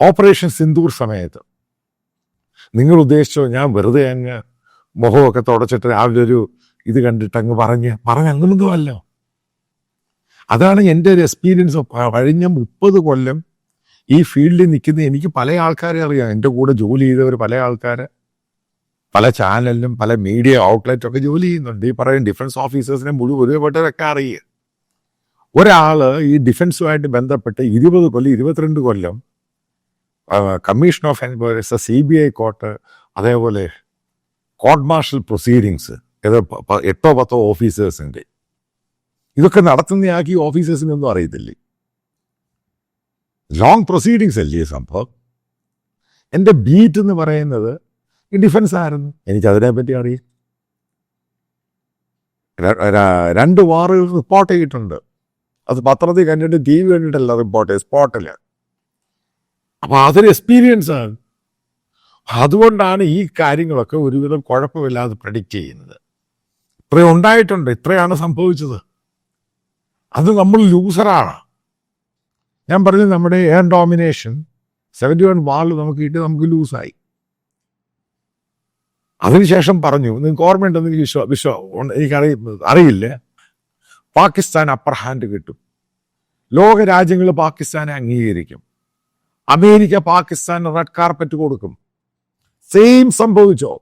Operation Sindoor സമയത്ത്. നിങ്ങൾ ഉദ്ദേശിച്ചോ ഞാൻ വെറുതെ അങ്ങ് മുഖമൊക്കെ തുടച്ചിട്ട് രാവിലെ ഒരു ഇത് കണ്ടിട്ട് അങ്ങ് പറഞ്ഞ് പറഞ്ഞ് അങ്ങനൊന്നുമല്ലോ. അതാണ് എന്റെ ഒരു എക്സ്പീരിയൻസ് കഴിഞ്ഞ മുപ്പത് കൊല്ലം ഈ ഫീൽഡിൽ നിൽക്കുന്ന എനിക്ക് പല ആൾക്കാരെ അറിയാം. എന്റെ കൂടെ ജോലി ചെയ്തവർ പല ആൾക്കാർ പല ചാനലിലും പല മീഡിയ ഔട്ട്ലെറ്റും ഒക്കെ ജോലി ചെയ്യുന്നുണ്ട്. ഈ പറയുന്ന ഡിഫൻസ് ഓഫീസേഴ്സിനെ മുഴുവൻ ഒരുപെട്ടവരൊക്കെ അറിയുക ഒരാൾ ഈ ഡിഫൻസുമായിട്ട് ബന്ധപ്പെട്ട് ഇരുപത് കൊല്ലം ഇരുപത്തിരണ്ട് കൊല്ലം commission of enquiries C B I court അതേപോലെ കോർട്ട് മാർഷൽ പ്രൊസീഡിങ്സ് പ- എട്ടോ പത്തോ ഓഫീസേഴ്സിന്റെ ഇതൊക്കെ നടത്തുന്നയാൾക്ക് ഈ ഓഫീസേഴ്സിനൊന്നും അറിയത്തില്ലേ? ലോങ് പ്രൊസീഡിങ്സ് അല്ലേ സംഭവം? എന്റെ ബീറ്റ് എന്ന് പറയുന്നത് ഈ ഡിഫൻസ് ആയിരുന്നു. എനിക്ക് അതിനെപ്പറ്റി അറിയാം. രണ്ട് വാറുകൾ റിപ്പോർട്ട് ചെയ്തിട്ടുണ്ട്. അത് പത്രത്തിൽ കണ്ടിട്ട് ടി വി കണ്ടിട്ടല്ല റിപ്പോർട്ട് സ്പോട്ടിൽ അപ്പൊ അതൊരു എക്സ്പീരിയൻസ് ആണ്. അതുകൊണ്ടാണ് ഈ കാര്യങ്ങളൊക്കെ ഒരുവിധം കുഴപ്പമില്ലാതെ പ്രഡിക്റ്റ് ചെയ്യുന്നത്. ഇത്ര ഉണ്ടായിട്ടുണ്ട് ഇത്രയാണ് സംഭവിച്ചത്. അത് നമ്മൾ ലൂസറാണ് ഞാൻ പറഞ്ഞു നമ്മുടെ air domination seventy one war നമുക്ക് കിട്ടി നമുക്ക് ലൂസായി അതിനുശേഷം പറഞ്ഞു നിങ്ങൾക്ക് ഓർമ്മയുണ്ടെന്ന് എനിക്ക് വിശ്വാ വിശ്വാ എനിക്കറിയ അറിയില്ല? പാകിസ്ഥാൻ അപ്പർ ഹാൻഡ് കിട്ടും. ലോക രാജ്യങ്ങൾ പാകിസ്ഥാനെ അംഗീകരിക്കും. അമേരിക്ക പാകിസ്ഥാൻ റെഡ് കാർപ്പറ്റ് കൊടുക്കും. സെയിം സംഭവിച്ചോ?